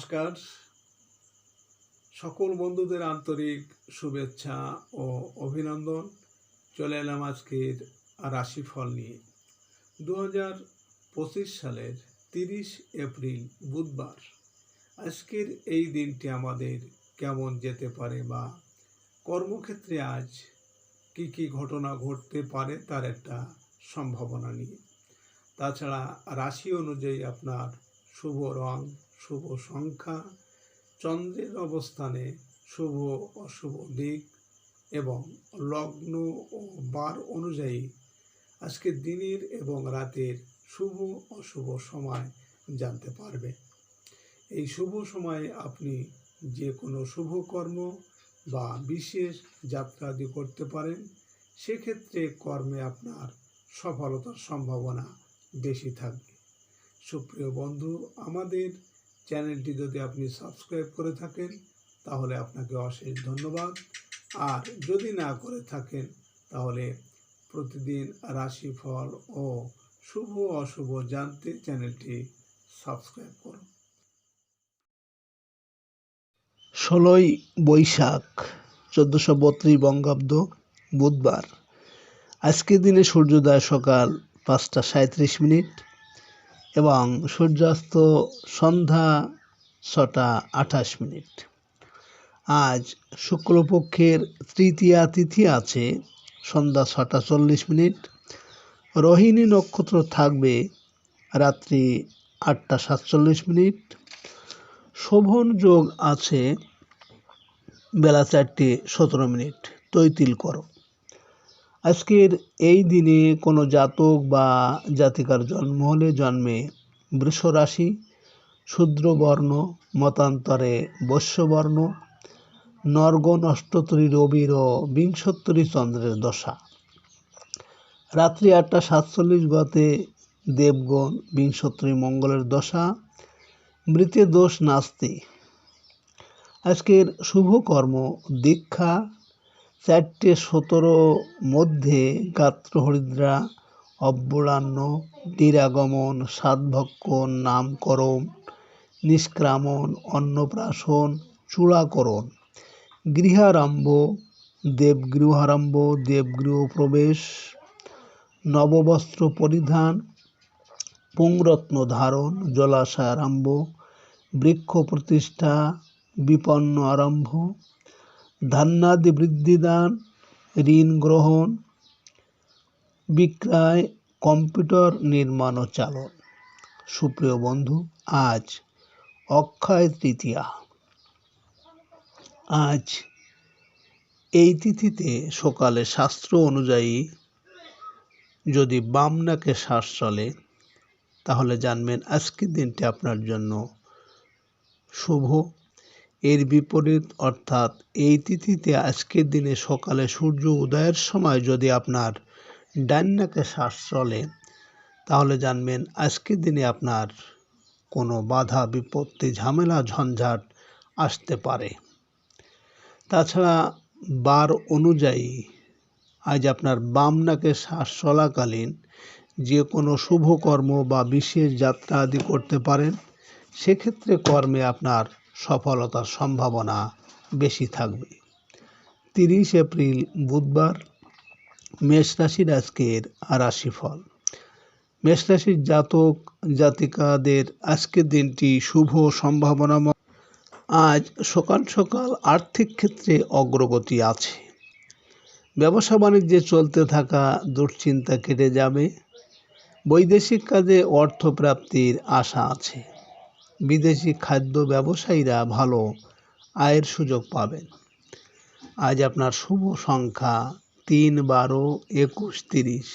নমস্কার। সকল বন্ধুদের আন্তরিক শুভেচ্ছা ও অভিনন্দন। চলে এলাম আজকের রাশিফল নিয়ে। দু হাজার পঁচিশ সালের তিরিশ এপ্রিল, বুধবার। আজকের এই দিনটি আমাদের কেমন যেতে পারে বা কর্মক্ষেত্রে আজ কি কি ঘটনা ঘটতে পারে তার একটা সম্ভাবনা নিয়ে। তাছাড়া রাশি অনুযায়ী আপনার শুভ রং শুভ সংখ্যা। চন্দ্রের অবস্থানে শুভ অশুভ দিক এবং লগ্ন ও বার অনুযায়ী আজকে দিনের এবং রাতের শুভ অশুভ সময় জানতে পারবে। এই শুভ সময়ে আপনি যে কোনো শুভ কর্ম বা বিশেষ যাত্রাদি করতে পারেন, সেক্ষেত্রে কর্মে আপনার সফলতার সম্ভাবনা বেশি থাকবে। সুপ্রিয় বন্ধু, আমাদের চ্যানেলটি যদি আপনি সাবস্ক্রাইব করে থাকেন, তাহলে আপনাকে অশেষ ধন্যবাদ। আর যদি না করে থাকেন, তাহলে প্রতিদিন রাশিফল ও শুভ অশুভ জানতে চ্যানেলটি সাবস্ক্রাইব করুন। ষোলোই বৈশাখ, চোদ্দোশো বত্রিশ বঙ্গাব্দ বুধবার। আজকের দিনে সূর্যোদয় সকাল পাঁচটা সাঁত্রিশ মিনিট। এবং সূর্যাস্ত সন্ধ্যা ছটা আঠাশ মিনিট। আজ শুক্লপক্ষের তৃতীয়া তিথি আছে, সন্ধ্যা ছটা চল্লিশ মিনিট। রোহিণী নক্ষত্র থাকবে রাত্রি আটটা সাতচল্লিশ মিনিট। শোভন যোগ আছে বেলা চারটে সতেরো মিনিট। তৈতিল করো। আজকের এই দিনে কোনো জাতক বা জাতিকার জন্ম হলে জন্মে বৃষরাশি, শূদ্রবর্ণ, মতান্তরে বৈশ্যবর্ণ নরগণ অষ্টতরী রবির ও বিংশোত্তরী চন্দ্রের দশা। রাত্রি আটটা সাতচল্লিশ গতে দেবগণ বিংশোত্তরী মঙ্গলের দশা, মৃতে দোষ নাস্তি। আজকের শুভকর্ম দীক্ষা চারটে সতেরো মধ্যে গাত্রহরিদ্রা অব্বলান্ন নিরাগমন সাধভক্ষণ নামকরণ, নিষ্ক্রামণ, অন্নপ্রাশন, চূড়াকরণ। গৃহারম্ভ, দেবগৃহারম্ভ দেবগৃহ প্রবেশ নববস্ত্র পরিধান, পুংরত্ন ধারণ জলাশয় আরম্ভ বৃক্ষ প্রতিষ্ঠা বিপন্ন আরম্ভ ধান্যাদি বৃদ্ধিদান, ঋণ গ্রহণ, বিক্রয়, কম্পিউটার নির্মাণ ও চালন। সুপ্রিয় বন্ধু, আজ অক্ষয় তৃতীয়া। আজ এই তিথিতে সকালে শাস্ত্র অনুযায়ী যদি বাম নাকে শ্বাস চলে, তাহলে জানবেন আজকের দিনটি আপনার জন্য শুভ। এর বিপরীত অর্থাৎ এই তিথিতে আজকের দিনে সকালে সূর্য উদয়ের সময় যদি আপনার ডান নাকে শ্বাস চলে, তাহলে জানবেন আজকের দিনে আপনার কোনো বাধা, বিপত্তি, ঝামেলা, ঝঞ্ঝাট আসতে পারে। তাছাড়া বার অনুযায়ী আজ আপনার বাম নাকে শ্বাস চলাকালীন যে কোনো শুভ কর্ম বা বিশেষ যাত্রা আদি করতে পারেন। সেক্ষেত্রে কর্মে আপনার সফলতার সম্ভাবনা বেশি থাকবে। তিরিশ এপ্রিল বুধবার মেষ রাশির আজকের রাশিফল। মেষ রাশির জাতক জাতিকাদের আজকের দিনটি শুভ সম্ভাবনা আজ সকাল সকাল আর্থিক ক্ষেত্রে অগ্রগতি আছে। ব্যবসা বাণিজ্যে চলতে থাকা দুশ্চিন্তা কেটে যাবে। বৈদেশিক কাজে অর্থপ্রাপ্তির আশা আছে। বিদেশি খাদ্য ব্যবসায়ীরা ভালো আয়ের সুযোগ পাবেন। আজ আপনার শুভ সংখ্যা তিন বারো একুশ তিরিশ।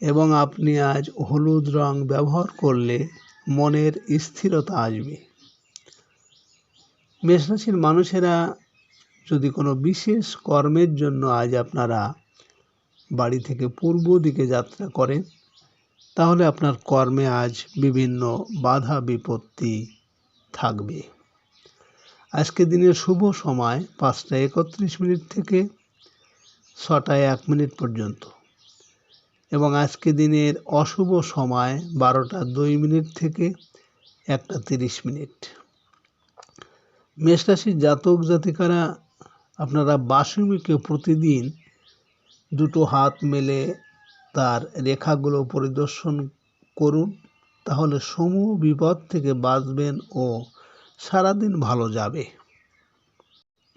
এবং আপনি আজ হলুদ রং ব্যবহার করলে মনের স্থিরতা আসবে। মেষরাশির মানুষেরা যদি কোনো বিশেষ কর্মের জন্য আজ আপনারা বাড়ি থেকে পূর্ব দিকে যাত্রা করেন তাহলে আপনার কর্মে আজ বিভিন্ন বাধা বিপত্তি থাকবে। আজকে দিনের শুভ সময় পাঁচটা একত্রিশ মিনিট থেকে ছটায় এক মিনিট পর্যন্ত এবং আজকে দিনের অশুভ সময় বারোটা দুই মিনিট থেকে একটা তিরিশ মিনিট। মেষরাশির জাতক জাতিকারা, আপনারা বাসুমিকে প্রতিদিন দুটো হাত মেলে তার রেখাগুলো পরিদর্শন করুন, তাহলে সমূহ বিপদ থেকে বাঁচবেন ও সারাদিন ভালো যাবে।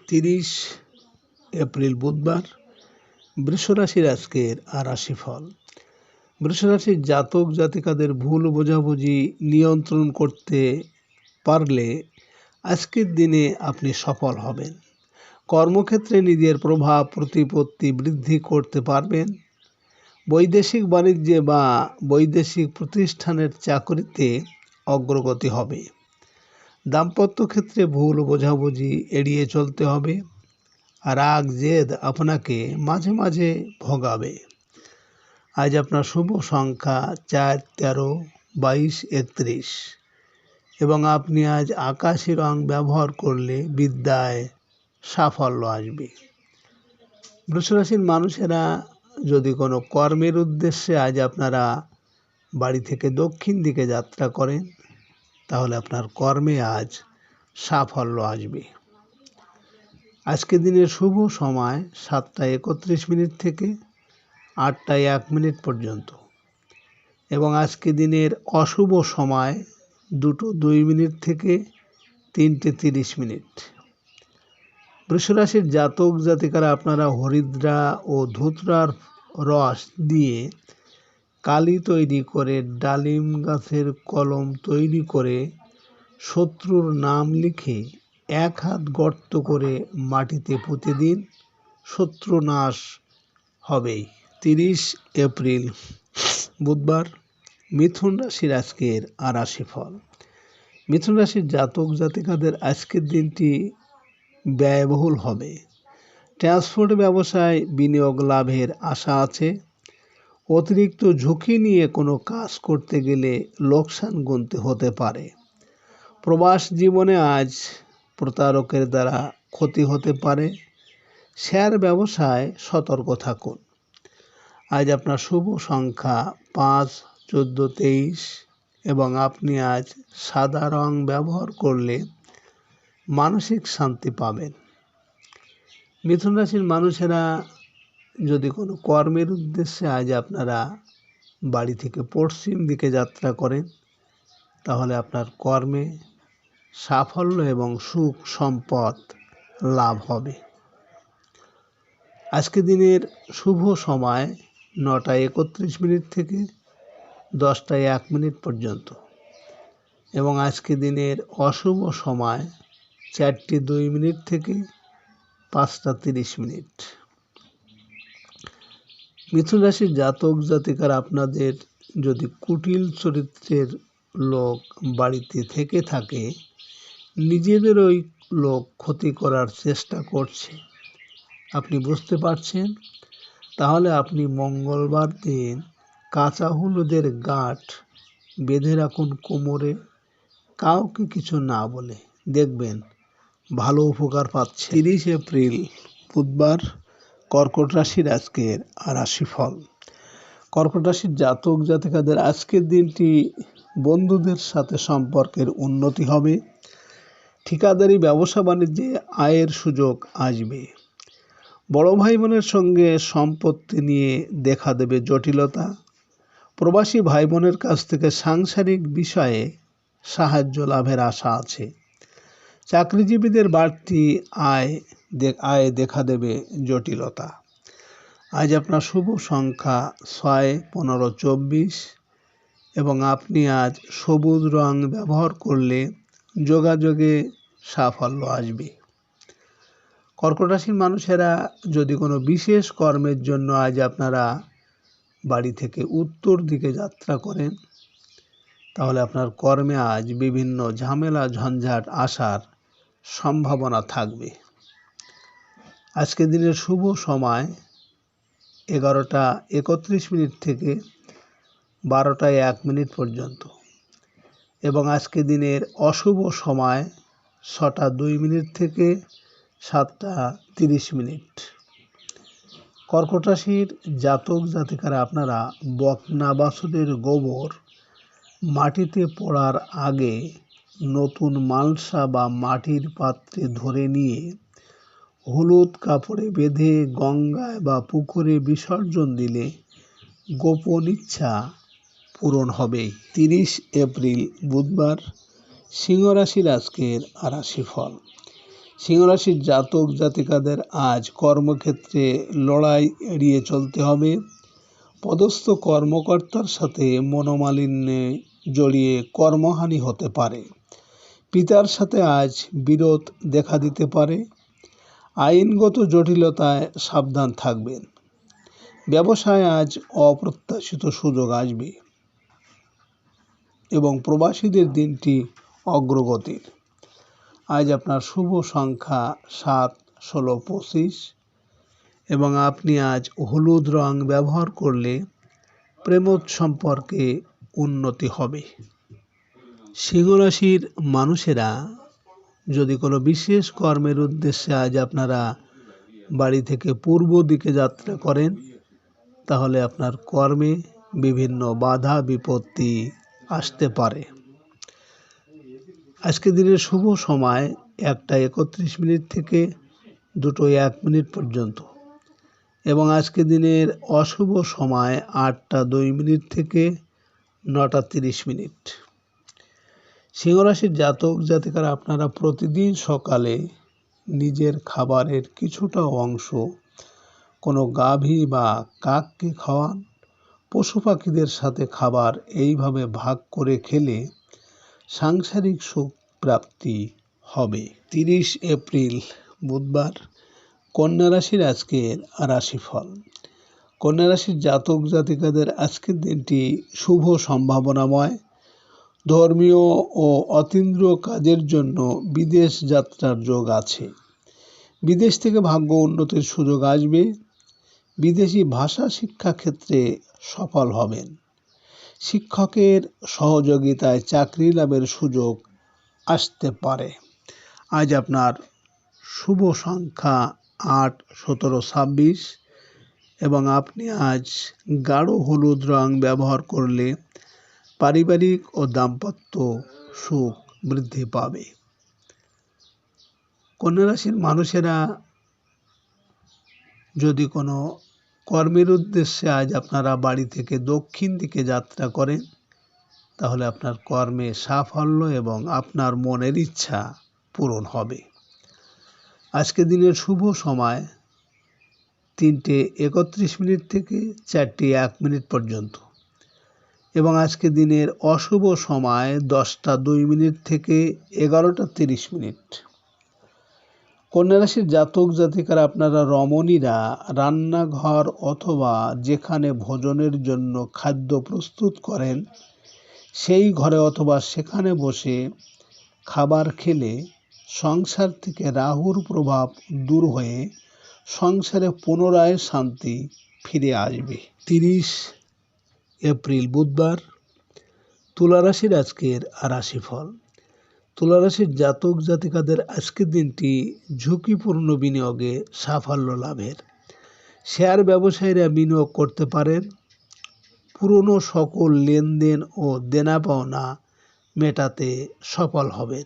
তিরিশ এপ্রিল বুধবার, বৃষরাশির আজকের আর রাশিফল বৃষরাশির জাতক জাতিকাদের ভুল বোঝাবুঝি নিয়ন্ত্রণ করতে পারলে আজকের দিনে আপনি সফল হবেন। কর্মক্ষেত্রে নিজের প্রভাব, প্রতিপত্তি বৃদ্ধি করতে পারবেন। বৈদেশিক বাণিজ্যে বা বৈদেশিক প্রতিষ্ঠানের চাকরিতে অগ্রগতি হবে। দাম্পত্য ক্ষেত্রে ভুল বোঝাবুঝি এড়িয়ে চলতে হবে। রাগ, জেদ আপনাকে মাঝে মাঝে ভোগাবে। আজ আপনার শুভ সংখ্যা চার, তেরো, বাইশ, একত্রিশ এবং আপনি আজ আকাশি রং ব্যবহার করলে বিদ্যায় সাফল্য আসবে। বৃষরাশির মানুষেরা যদি কোনো কর্মের উদ্দেশ্যে আজ আপনারা বাড়ি থেকে দক্ষিণ দিকে যাত্রা করেন, তাহলে আপনার কর্মে আজ সাফল্য আসবে। আজকে দিনের শুভ সময় সাতটা একত্রিশ মিনিট থেকে আটটায় এক মিনিট পর্যন্ত এবং আজকে দিনের অশুভ সময় দুটো দুই মিনিট থেকে তিনটে তিরিশ মিনিট। বৃষরাশির জাতক জাতিকারা আপনারা হরিদ্রা ও ধুতরার রস দিয়ে কালি তৈরি করে, ডালিম গাছের কলম তৈরি করে, শত্রুর নাম লিখে এক হাত গর্ত করে মাটিতে পুঁতে দিন শত্রু নাশ হবেই। তিরিশ এপ্রিল, বুধবার, মিথুন রাশির আজকের আর রাশিফল মিথুন রাশির জাতক জাতিকাদের আজকের দিনটি ব্যয়বহুল হবে। ট্রান্সপোর্ট ব্যবসায় বিনিয়োগ লাভের আশা আছে। অতিরিক্ত ঝুঁকি নিয়ে কোনো কাজ করতে গেলে লোকসান গুনতে হতে পারে। প্রবাস জীবনে আজ প্রতারকের দ্বারা ক্ষতি হতে পারে। শেয়ার ব্যবসায় সতর্ক থাকুন। আজ আপনার শুভ সংখ্যা পাঁচ, চোদ্দ, তেইশ এবং আপনি আজ সাদা রং ব্যবহার করলে মানসিক শান্তি পাবেন। মিথুন রাশির মানুষেরা যদি কোনো কর্মের উদ্দেশ্যে আজ আপনারা বাড়ি থেকে পশ্চিম দিকে যাত্রা করেন, তাহলে আপনার কর্মে সাফল্য এবং সুখ সম্পদ লাভ হবে। আজকে দিনের শুভ সময় নটা একত্রিশ মিনিট থেকে দশটায় এক মিনিট পর্যন্ত। এবং আজকে দিনের অশুভ সময় চারটে দুই মিনিট থেকে পাঁচটা তিরিশ মিনিট। মিথুন রাশির জাতক জাতিকার আপনাদের যদি কুটিল চরিত্রের লোক বাড়িতে থেকে থাকে, নিজেদের ওই লোক ক্ষতি করার চেষ্টা করছে। আপনি বুঝতে পারছেন? তাহলে আপনি মঙ্গলবার দিন কাঁচা হলুদের গাঁট বেঁধে রাখুন কোমরে, কাউকে কিছু না বলে। দেখবেন ভালো উপকার পাচ্ছে। তিরিশ এপ্রিল, বুধবার কর্কট রাশির আজকের রাশিফল। কর্কট রাশির জাতক জাতিকাদের আজকের দিনটি বন্ধুদের সাথে সম্পর্কের উন্নতি হবে। ঠিকাদারি, ব্যবসা, বাণিজ্যে আয়ের সুযোগ আসবে। বড় ভাই বোনের সঙ্গে সম্পত্তি নিয়ে দেখা দেবে জটিলতা। প্রবাসী ভাই বোনের কাছ থেকে সাংসারিক বিষয়ে সাহায্য লাভের আশা আছে। চাকরিজীবীদের বাড়তি আয় আয় দেখা দেবে জটিলতা। আজ আপনার শুভ সংখ্যা ছয়, পনেরো, চব্বিশ এবং আপনি আজ সবুজ রং ব্যবহার করলে যোগাযোগে সাফল্য আসবে। কর্কট রাশির মানুষেরা যদি কোনো বিশেষ কর্মের জন্য আজ আপনারা বাড়ি থেকে উত্তর দিকে যাত্রা করেন, তাহলে আপনার কর্মে আজ বিভিন্ন ঝামেলা, ঝঞ্ঝাট আসার সম্ভাবনা থাকবে। আজকে দিনের শুভ সময় এগারোটা একত্রিশ মিনিট থেকে বারোটায় এক মিনিট পর্যন্ত এবং আজকে দিনের অশুভ সময় ছটা দুই মিনিট থেকে সাতটা তিরিশ মিনিট। কর্কট রাশির জাতক জাতিকারা আপনারা বকনা বাছুরের গোবর মাটিতে পড়ার আগে নতুন মালসা বা মাটির পাত্রে ধরে নিয়ে হলুদ কাপড়ে বেঁধে গঙ্গায় বা পুকুরে বিসর্জন দিলে গোপন ইচ্ছা পূরণ হবেই তিরিশ এপ্রিল, বুধবার সিংহরাশির আজকের রাশিফল সিংহরাশির জাতক জাতিকাদের আজ কর্মক্ষেত্রে লড়াই এড়িয়ে চলতে হবে। পদস্থ কর্মকর্তার সাথে মনোমালিন্যে জড়িয়ে কর্মহানি হতে পারে। পিতার সাথে আজ বিরোধ দেখা দিতে পারে। আইনগত জটিলতায় সাবধান থাকবেন। ব্যবসায় আজ অপ্রত্যাশিত সুযোগ আসবে এবং প্রবাসীদের দিনটি অগ্রগতির। আজ আপনার শুভ সংখ্যা সাত, ষোলো, পঁচিশ এবং আপনি আজ হলুদ রং ব্যবহার করলে প্রেমোদ সম্পর্কে উন্নতি হবে। সিংহরাশির মানুষেরা যদি কোনো বিশেষ কর্মের উদ্দেশ্যে আজ আপনারা বাড়ি থেকে পূর্ব দিকে যাত্রা করেন, তাহলে আপনার কর্মে বিভিন্ন বাধা বিপত্তি আসতে পারে। আজকে দিনের শুভ সময় একটা একত্রিশ মিনিট থেকে দুটো এক মিনিট পর্যন্ত এবং আজকে দিনের অশুভ সময় আটটা দুই মিনিট থেকে নটা তিরিশ মিনিট। সিংহরাশির জাতক জাতিকারা, আপনারা প্রতিদিন সকালে নিজের খাবারের কিছুটা অংশ কোনো গাভী বা কাককে খাওয়ান, পশু পাখিদের সাথে খাবার এইভাবে ভাগ করে খেলে সাংসারিক সুখ প্রাপ্তি হবে। তিরিশ এপ্রিল, বুধবার, কন্যা রাশির আজকের রাশিফল। কন্যা রাশির জাতক জাতিকাদের আজকের দিনটি শুভ সম্ভাবনাময়। ধর্মীয় ও অতীন্দ্রিয় কাজের জন্য বিদেশ যাত্রার যোগ আছে। বিদেশ থেকে ভাগ্য উন্নতির সুযোগ আসবে। বিদেশি ভাষা শিক্ষা ক্ষেত্রে সফল হবেন। শিক্ষকের সহযোগিতায় চাকরি লাভের সুযোগ আসতে পারে। আজ আপনার শুভ সংখ্যা আট, সতেরো, ছাব্বিশ এবং আপনি আজ গাঢ় হলুদ রং ব্যবহার করলে পারিবারিক ও দাম্পত্য সুখ বৃদ্ধি পাবে। রাশির মানুষেরা যদি কোনো কর্মের উদ্দেশ্যে আজ আপনারা বাড়ি থেকে দক্ষিণ দিকে যাত্রা করেন, তাহলে আপনার কর্মে সাফল্য এবং আপনার মনের ইচ্ছা পূরণ হবে। আজকে দিনের শুভ সময় তিনটে একত্রিশ মিনিট থেকে চারটে এক মিনিট পর্যন্ত। এবং আজকে দিনের অশুভ সময় দশটা দুই মিনিট থেকে এগারোটা তিরিশ মিনিট। কন্যা রাশির জাতক জাতিকারা আপনারা রমণীরা, রান্নাঘর অথবা যেখানে ভোজনের জন্য খাদ্য প্রস্তুত করেন, সেই ঘরে অথবা সেখানে বসে খাবার খেলে সংসার থেকে রাহুর প্রভাব দূর হয়ে সংসারে পুনরায় শান্তি ফিরে আসবে। তিরিশ এপ্রিল বুধবার তুলারাশির আজকের রাশিফল। তুলারাশির জাতক জাতিকাদের আজকের দিনটি ঝুঁকিপূর্ণ বিনিয়োগে সাফল্য লাভের। শেয়ার ব্যবসায়ীরা বিনিয়োগ করতে পারেন। পুরনো সকল লেনদেন ও দেনা পাওনা মেটাতে সফল হবেন।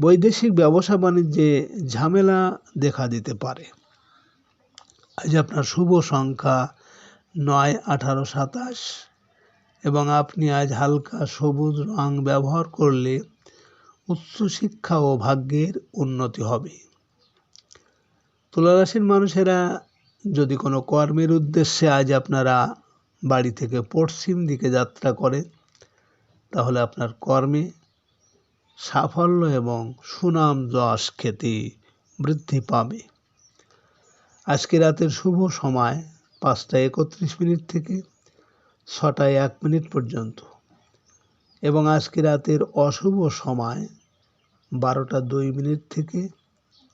বৈদেশিক ব্যবসা বাণিজ্যে ঝামেলা দেখা দিতে পারে। আজ আপনার শুভ সংখ্যা নয় আঠারো সাতাশ। এবং আপনি আজ হালকা সবুজ রং ব্যবহার করলে উচ্চশিক্ষা ও ভাগ্যের উন্নতি হবে। তুলারাশির মানুষেরা যদি কোনো কর্মের উদ্দেশ্যে আজ আপনারা বাড়ি থেকে পশ্চিম দিকে যাত্রা করে, তাহলে আপনার কর্মে সাফল্য এবং সুনাম যশ খ্যাতি বৃদ্ধি পাবে। আজকে রাতের শুভ সময়। পাঁচটা একত্রিশ মিনিট থেকে ছটায় এক মিনিট পর্যন্ত। এবং আজকে রাতের অশুভ সময় বারোটা দুই মিনিট থেকে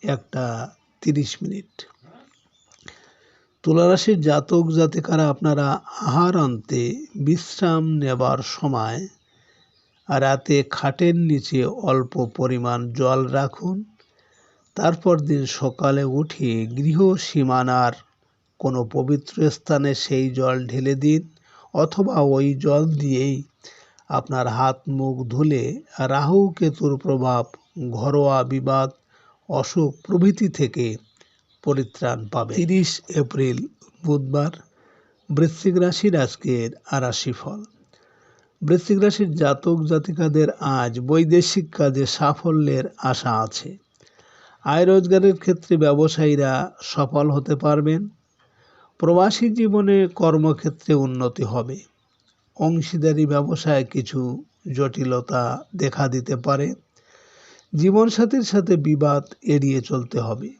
একটা তিরিশ মিনিট। তুলারাশির জাতক জাতিকারা আপনারা আহার আনতে বিশ্রাম নেবার সময় রাতে খাটের নিচে অল্প পরিমাণ জল রাখুন। তারপর দিন সকালে উঠে গৃহ সীমানার কোনো পবিত্র স্থানে সেই জল ঢেলে দিন অথবা ওই জল দিয়েই আপনার হাত মুখ ধুলে রাহু কেতুর প্রভাব, ঘরোয়া বিবাদ, অসুখ প্রভৃতি থেকে পরিত্রাণ পাবে। তিরিশ এপ্রিল, বুধবার, বৃশ্চিক রাশির আজকের রাশিফল বৃশ্চিক রাশির জাতক জাতিকাদের আজ বৈদেশিক কাজে সাফল্যের আশা আছে। আয় রোজগারের ক্ষেত্রে ব্যবসায়ীরা সফল হতে পারবেন। প্রবাসী জীবনে কর্মক্ষেত্রে উন্নতি হবে। অংশীদারি ব্যবসায় কিছু জটিলতা দেখা দিতে পারে। জীবনসাথীর সাথে বিবাদ এড়িয়ে চলতে হবে।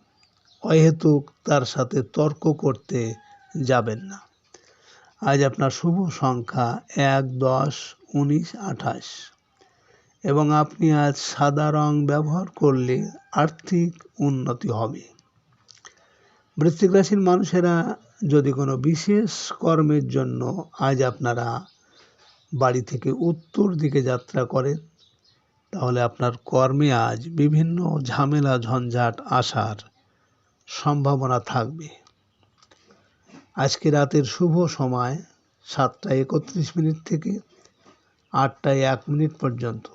অহেতুক তার সাথে তর্ক করতে যাবেন না। আজ আপনার শুভ সংখ্যা এক, দশ, উনিশ, আঠাশ। এবং আপনি আজ সাদা রং ব্যবহার করলে আর্থিক উন্নতি হবে। বৃশ্চিক রাশির মানুষেরা যদি কোনো বিশেষ কর্মের জন্য আজ আপনারা বাড়ি থেকে উত্তর দিকে যাত্রা করেন, তাহলে আপনার কর্মে আজ বিভিন্ন ঝামেলা, ঝঞ্ঝাট আসার সম্ভাবনা থাকবে। আজকে রাতের শুভ সময় সাতটা একত্রিশ মিনিট থেকে আটটায় এক মিনিট পর্যন্ত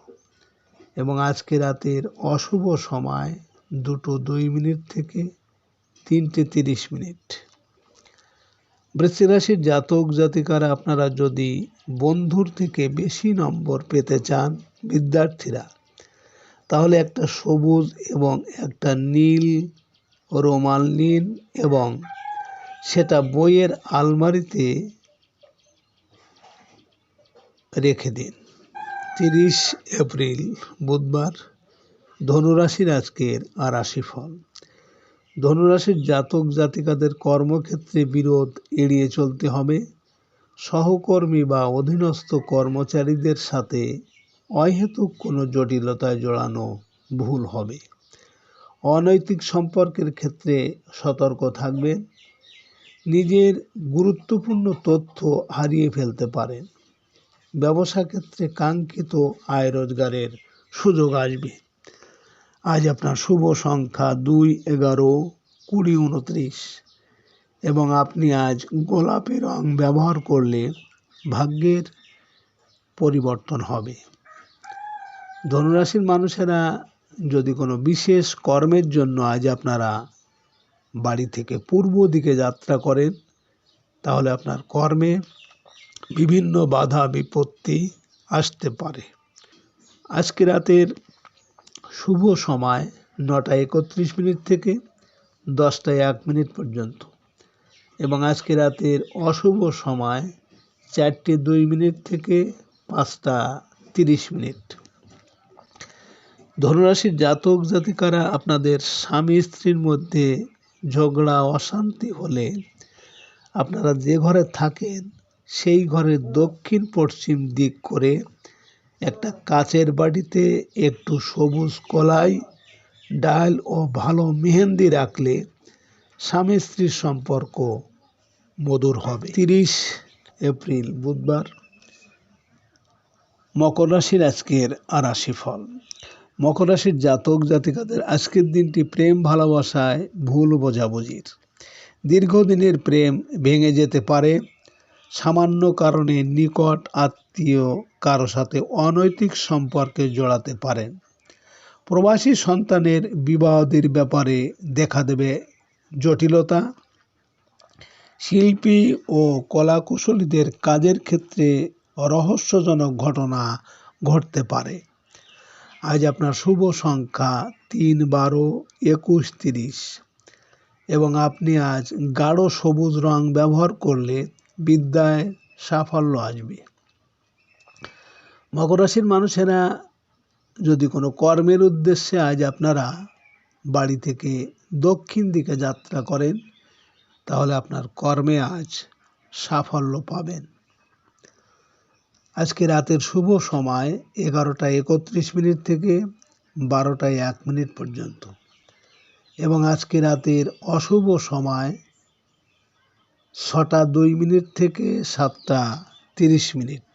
এবং আজকে রাতের অশুভ সময় দুটো দুই মিনিট থেকে তিনটে তিরিশ মিনিট। বৃশ্চিক রাশির জাতক জাতিকারা আপনারা যদি বন্ধুর থেকে বেশি নম্বর পেতে চান বিদ্যার্থীরা, তাহলে একটা সবুজ এবং একটা নীল, রোমাল নিন এবং সেটা বইয়ের আলমারিতে রেখে দিন। তিরিশ এপ্রিল, বুধবার, ধনুরাশির আজকের আর রাশিফল। ধনুরাশির জাতক জাতিকাদের কর্মক্ষেত্রে বিরোধ এড়িয়ে চলতে হবে। সহকর্মী বা অধীনস্থ কর্মচারীদের সাথে অহেতুক কোনো জটিলতায় জড়ানো ভুল হবে। অনৈতিক সম্পর্কের ক্ষেত্রে সতর্ক থাকবেন নিজের গুরুত্বপূর্ণ তথ্য হারিয়ে ফেলতে পারেন। ব্যবসা ক্ষেত্রে কাঙ্ক্ষিত আয় রোজগারের সুযোগ আসবে। আজ আপনার শুভ সংখ্যা দুই এগারো কুড়ি উনত্রিশ। এবং আপনি আজ গোলাপি রং ব্যবহার করলে ভাগ্যের পরিবর্তন হবে। ধনুরাশির মানুষেরা যদি কোনো বিশেষ কর্মের জন্য আজ আপনারা বাড়ি থেকে পূর্ব দিকে যাত্রা করেন, তাহলে আপনার কর্মে বিভিন্ন বাধা বিপত্তি আসতে পারে। আজকে রাতের শুভ সময় নটা একত্রিশ মিনিট থেকে দশটায় এক মিনিট পর্যন্ত। এবং আজকে রাতের অশুভ সময় চারটে দুই মিনিট থেকে পাঁচটা তিরিশ মিনিট। ধনুরাশির জাতক জাতিকারা আপনাদের স্বামী স্ত্রীর মধ্যে ঝগড়া, অশান্তি হলে আপনারা যে ঘরে থাকেন, সেই ঘরের দক্ষিণ পশ্চিম দিক করে একটা কাচের বাড়িতে একটু সবুজ কলাই, ডাল ও ভালো মেহেন্দি রাখলে স্বামী স্ত্রীর সম্পর্ক মধুর হবে। তিরিশ এপ্রিল, বুধবার। মকর রাশির আজকের আর রাশিফল মকর রাশির জাতক জাতিকাদের আজকের দিনটি প্রেম, ভালোবাসায় ভুল বোঝাবুঝির। দীর্ঘদিনের প্রেম ভেঙে যেতে পারে। সামান্য কারণে নিকট আত্মীয় কারও সাথে অনৈতিক সম্পর্কে জড়াতে পারেন। প্রবাসী সন্তানের বিবাহদের ব্যাপারে দেখা দেবে জটিলতা। শিল্পী ও কলাকুশলীদের কাজের ক্ষেত্রে রহস্যজনক ঘটনা ঘটতে পারে। আজ আপনার শুভ সংখ্যা তিন বারো একুশ তিরিশ। এবং আপনি আজ গাঢ় সবুজ রং ব্যবহার করলে বিদ্যায় সাফল্য আসবে। মকর রাশির মানুষেরা যদি কোনো কর্মের উদ্দেশ্যে আজ আপনারা বাড়ি থেকে দক্ষিণ দিকে যাত্রা করেন, তাহলে আপনার কর্মে আজ সাফল্য পাবেন। আজকে রাতের শুভ সময় এগারোটা একত্রিশ মিনিট থেকে বারোটায় এক মিনিট পর্যন্ত। এবং আজকে রাতের অশুভ সময় ছটা দুই মিনিট থেকে সাতটা তিরিশ মিনিট।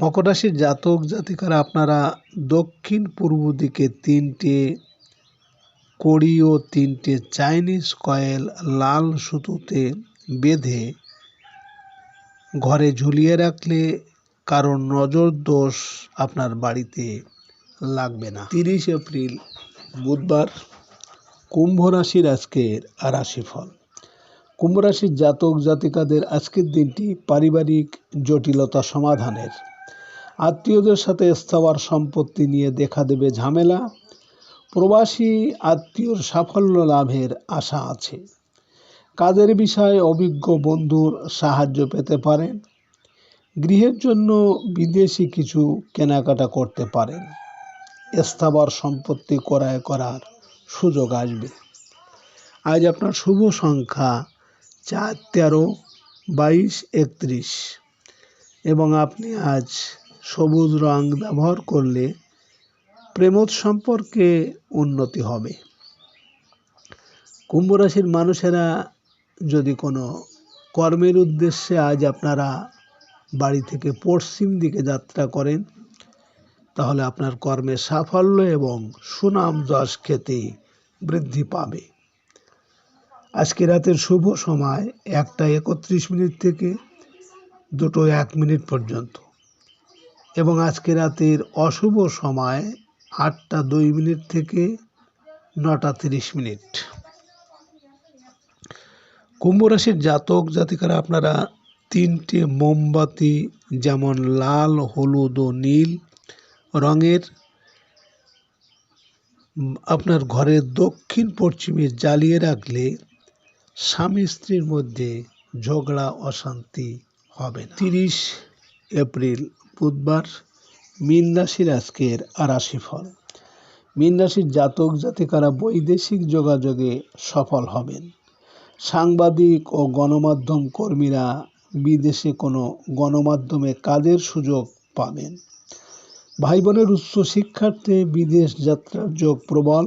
মকর জাতক জাতিকারা, আপনারা দক্ষিণ পূর্ব দিকে তিনটে কড়ি তিনটে চাইনিজ কয়েল লাল সুতোতে বেঁধে ঘরে ঝুলিয়ে রাখলে কারণ নজর দোষ আপনার বাড়িতে লাগবে না। তিরিশ এপ্রিল, বুধবার, কুম্ভ রাশির আজকের রাশিফল। কুম্ভ রাশির জাতক জাতিকাদের আজকের দিনটি পারিবারিক জটিলতা সমাধানের। আত্মীয়দের সাথে স্থাবর সম্পত্তি নিয়ে দেখা দেবে ঝামেলা। প্রবাসী আত্মীয়র সাফল্য লাভের আশা আছে। কাজের বিষয়ে অভিজ্ঞ বন্ধুর সাহায্য পেতে পারেন। গৃহের জন্য বিদেশি কিছু কেনাকাটা করতে পারেন। স্থাবর সম্পত্তি ক্রয় করার সুযোগ আসবে। আজ আপনার শুভ সংখ্যা চার, তেরো, বাইশ, একত্রিশ। এবং আপনি আজ সবুজ রং ব্যবহার করলে প্রেমত সম্পর্কে উন্নতি হবে। কুম্ভ রাশির মানুষেরা যদি কোনো কর্মের উদ্দেশ্যে আজ আপনারা বাড়ি থেকে পশ্চিম দিকে যাত্রা করেন, তাহলে আপনার কর্মে সাফল্য এবং সুনাম যশ খেতে বৃদ্ধি পাবে। আজকে রাতের শুভ সময় একটা একত্রিশ মিনিট থেকে দুটো এক মিনিট পর্যন্ত। এবং আজকে রাতের অশুভ সময় আটটা দুই মিনিট থেকে নটা তিরিশ মিনিট। কুম্ভ রাশির জাতক জাতিকারা আপনারা তিনটে মোমবাতি যেমন লাল, হলুদ ও নীল রঙের আপনার ঘরের দক্ষিণ পশ্চিমে জ্বালিয়ে রাখলে স্বামী স্ত্রীর মধ্যে ঝগড়া, অশান্তি হবে না। তিরিশ এপ্রিল, বুধবার মীন রাশির আজকের রাশিফল। মীন রাশির জাতক জাতিকারা বৈদেশিক যোগাযোগে সফল হবেন। সাংবাদিক ও গণমাধ্যম কর্মীরা বিদেশে কোনো গণমাধ্যমে কাজের সুযোগ পাবেন। ভাই বোনের উচ্চ শিক্ষার্থে বিদেশ যাত্রার যোগ প্রবল।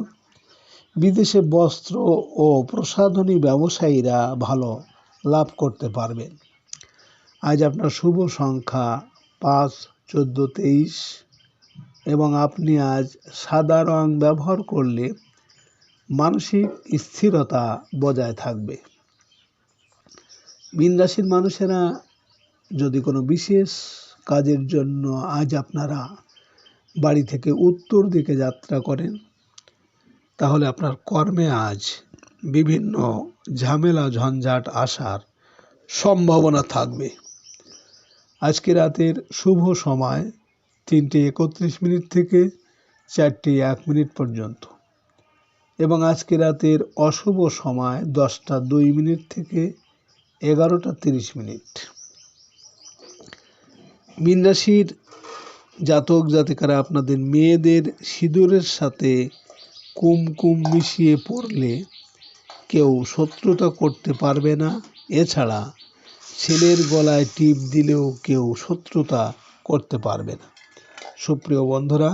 বিদেশে বস্ত্র ও প্রসাধনী ব্যবসায়ীরা ভালো লাভ করতে পারবেন। আজ আপনার শুভ সংখ্যা পাঁচ, চোদ্দ, তেইশ এবং আপনি আজ সাদা রং ব্যবহার করলে মানসিক স্থিরতা বজায় থাকবে। মীন রাশির মানুষেরা যদি কোনো বিশেষ কাজের জন্য আজ আপনারা বাড়ি থেকে উত্তর দিকে যাত্রা করেন তাহলে আপনার কর্মে আজ বিভিন্ন ঝামেলা, ঝঞ্ঝাট আসার সম্ভাবনা থাকবে। আজকে রাতের শুভ সময় তিনটে একত্রিশ মিনিট থেকে চারটে এক মিনিট পর্যন্ত। এবং আজকে রাতের অশুভ সময় দশটা দুই মিনিট থেকে এগারোটা তিরিশ মিনিট। মীন রাশির জাতক জাতিকারা, আপনাদের মেয়েদের সিঁদুরের সাথে কুমকুম মিশিয়ে পড়লে কেউ শত্রুতা করতে পারবে না। এছাড়া ছেলের গলায় টিপ দিলেও কেউ শত্রুতা করতে পারবে না। সুপ্রিয় বন্ধুরা